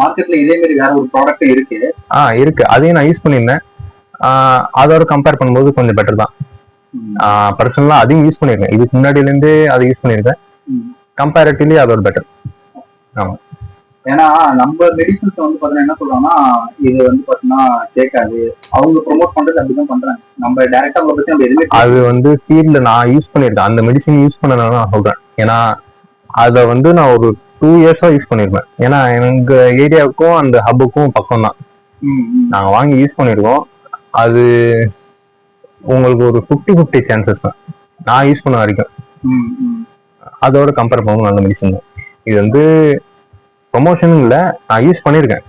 மார்க்கெட்ல இதே மாதிரி வேற ஒரு ப்ராடக்ட் இருக்கு. ஆ இருக்கு. அதையும் நான் யூஸ் பண்ணியிருந்தேன். அதோட கம்பேர் பண்ணும்போது கொஞ்சம் பெட்டர் தான். பர்சனலா அதையும் யூஸ் பண்ணியிருக்கேன் இதுக்கு முன்னாடில இருந்தே அதை யூஸ் பண்ணியிருக்கேன். கம்பேரிட்டிவ்லி அதோட பெட்டர் ஏன்னா நம்ம மெடிசன்ஸ் வந்து பாத்தீங்கன்னா என்ன சொல்றாங்கன்னா இது வந்து பாத்தீங்கன்னா கேட்காது அவங்க ப்ரோமோட் பண்றது அப்படிதான் பண்றாங்க. நம்ம டைரக்டா அவங்களை பத்தி நம்ம எதுவுமே அது வந்து ஃபீல்ட்ல நான் யூஸ் பண்ணியிருக்கேன். அந்த மெடிசின் யூஸ் பண்ணனால நான் சொல்றேன். ஏன்னா அதை வந்து நான் ஒரு டூ இயர்ஸா யூஸ் பண்ணியிருப்பேன் ஏன்னா எங்க ஏரியாவுக்கும் அந்த ஹப்புக்கும் பக்கம் தான். நாங்க வாங்கி யூஸ் பண்ணியிருக்கோம் அது உங்களுக்கு ஒரு ஃபிஃப்டி ஃபிஃப்டி சான்சஸ் தான். நான் யூஸ் பண்ண வரைக்கும். அதோட கம்பேர் பண்ணும்போது நல்ல மெடிசன் தான். இது வந்து ப்ரொமோஷன் இல்ல நான் யூஸ் பண்ணியிருக்கேன்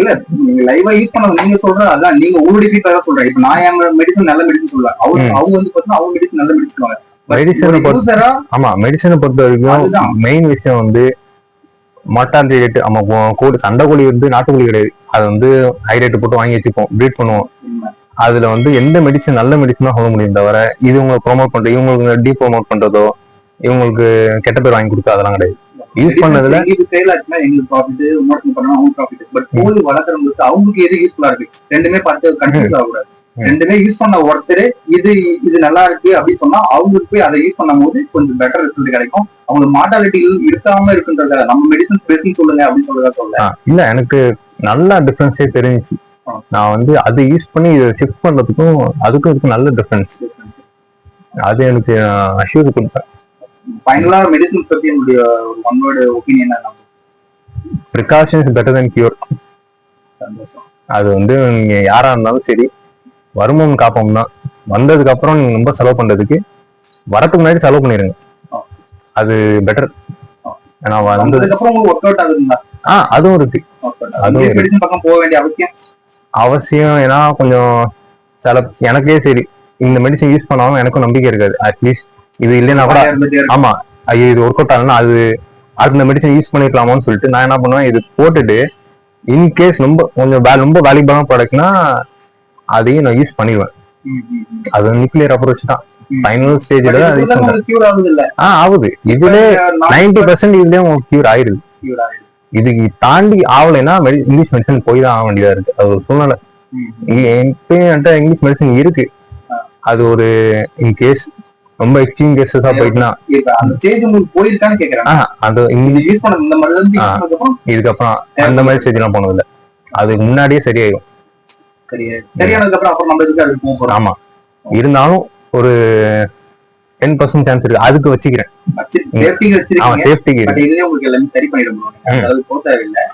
இல்ல நீங்க லைவா யூஸ் பண்ணது நீங்க சொல்றது அதான் நீங்க உங்களுடைய ஃபீட்பேக் சொல்றேன் இப்ப நான் என் மெடிசன் நல்ல மெடிசன் சொல்லுவேன் அவங்க. அவங்க வந்து பாத்தீங்கன்னா அவங்க மெடிசன் நல்ல மெடிசன் மெடிசனை பொறுத்த ஆமா மெடிசனை பொறுத்த வரைக்கும். மெயின் விஷயம் வந்து மட்டாலிட்டி ரேட் ஆமா கோ- கோழி சண்டை கோழி வந்து நாட்டுக்கோழி கிடையாது. அது வந்து ஹை ரேட் போட்டு வாங்கி வச்சுப்போம். ப்ரீட் பண்ணுவோம். அதுல வந்து எந்த மெடிசன் நல்ல மெடிசன் தான் சொல்ல முடியும் தவிர இது உங்களை ப்ரோமோட் பண்றது இவங்களுக்கு டீ ப்ரோமோட் பண்றதோ இவங்களுக்கு கெட்ட பேர் வாங்கி கொடுத்தோ அதெல்லாம் கிடையாது. யூஸ் பண்ணதுல எங்களுக்கு சேல் ஆச்சுன்னா எங்களுக்கு ப்ராஃபிட் இன்னொருத்தங்க பண்ணா அவங்க ப்ராஃபிட் பட் கோழி வளர்க்குறவங்களுக்கு அவங்களுக்கு எது யூஸ்ஃபுல்லா இருக்கு? ரெண்டுமே பார்த்து கன்ஃபியூஸ் ஆகக்கூடாது. ரெண்டுமே யூஸ் பண்ண ஒருத்தர் இது இது நல்லா இருக்கு அப்படின்னு சொன்னா அவங்களுக்கு போய் அதை யூஸ் பண்ணும்போது கொஞ்சம் பெட்டர் ரிசல்ட் கிடைக்கும். அவங்களுக்கு மார்டாலிட்டி இருக்காம இருக்குன்றத நம்ம மெடிசன் பேசுன்னு சொல்லுங்க அப்படின்னு சொல்றதா சொல்ல இல்ல எனக்கு நல்ல டிஃபரன்ஸே தெரிஞ்சுச்சு. நான் வந்து அதை யூஸ் பண்ணி இதை ஷிஃப்ட் பண்றதுக்கும் அதுக்கும் இதுக்கும் நல்ல டிஃபரன்ஸ் அது எனக்கு அஷ்யூர் கொடுத்தேன். ஃபைனலா மெடிசன் பத்தி என்னுடைய ஒரு ஒன் வேர்டு ஒப்பீனியன் என்ன? ப்ரிகாஷன்ஸ் பெட்டர் than கியூர் அது வந்து நீங்க யாரா இருந்தாலும் சரி வருமுன் காப்போம் தான் வந்ததுக்கு அப்புறம் நீங்க ரொம்ப செலவு பண்றதுக்கு வரதுக்கு முன்னாடி செலவு பண்ணிருங்க. அது பெட்டர். ஏன்னா வந்தது வந்ததுக்கு அப்புறம் ஒர்க் அவுட் ஆகுதுங்களா? ஆ அதுவும் இருக்கு. அதுவும் மெடிசன் பக்கம் போக வேண்டிய அவசியம்? அவசியம் ஏன்னா கொஞ்சம் சில எனக்கே சரி. இந்த மெடிசன் யூஸ் பண்ணாலும் எனக்கும் நம்பிக்கை இருக்காது. அட்லீஸ்ட் இது இல்லைன்னா கூட. ஆமா ஐயோ இது ஒர்க் அவுட் ஆகலன்னா அது அந்த மெடிசன் யூஸ் பண்ணிருக்கலாமோன்னு சொல்லிட்டு நான் என்ன பண்ணுவேன் இது போட்டுட்டு இன்கேஸ் ரொம்ப கொஞ்சம் ரொம்ப வேல்யூபிளான ப்ராடக்ட்னா அதையும் நான் யூஸ் பண்ணிடுவேன். அது நியூக்ளியர் அப்ரோச் தான். ஃபைனல் ஸ்டேஜ்ல ஆ ஆகுது. இதுல நைன்டி பர்சன்ட் இதுலயே உங்களுக்கு கியூர் ஆயிருது. இதுக்கு தாண்டி ஆகலைன்னா இங்கிலீஷ் மெடிசன் போய் தான் ஆக வேண்டியதா இருக்கு. அது ஒரு சூழ்நிலை. என்கிட்ட இங்கிலீஷ் மெடிசன் இருக்கு. அது ஒரு இன் கேஸ் ரொம்ப எக்ஸ்ட்ரீம் கேசஸா போயிட்டுனா. போயிருக்கான்னு கேக்குறேன். அது இங்கிலீஷ் இதுக்கப்புறம் அந்த மாதிரி ஸ்டேஜ் எல்லாம் போனதில்ல. அதுக்கு முன்னாடியே சரியாயிடும் சரி சரியானதுக்கு அப்புறம் அப்புறம் நம்ம எதுக்கு அதுக்கு போக போறோம்? ஆமா. இருந்தாலும் ஒரு டென் பர்சன்ட் சான்ஸ் இருக்கு. அதுக்கு வச்சுக்கிறேன். சேஃப்டிக்கு வச்சிருக்கீங்க. சேஃப்டிக்கு இதுலயே உங்களுக்கு எல்லாமே சரி பண்ணிட முடியும். அதாவது போக தேவையில்லை.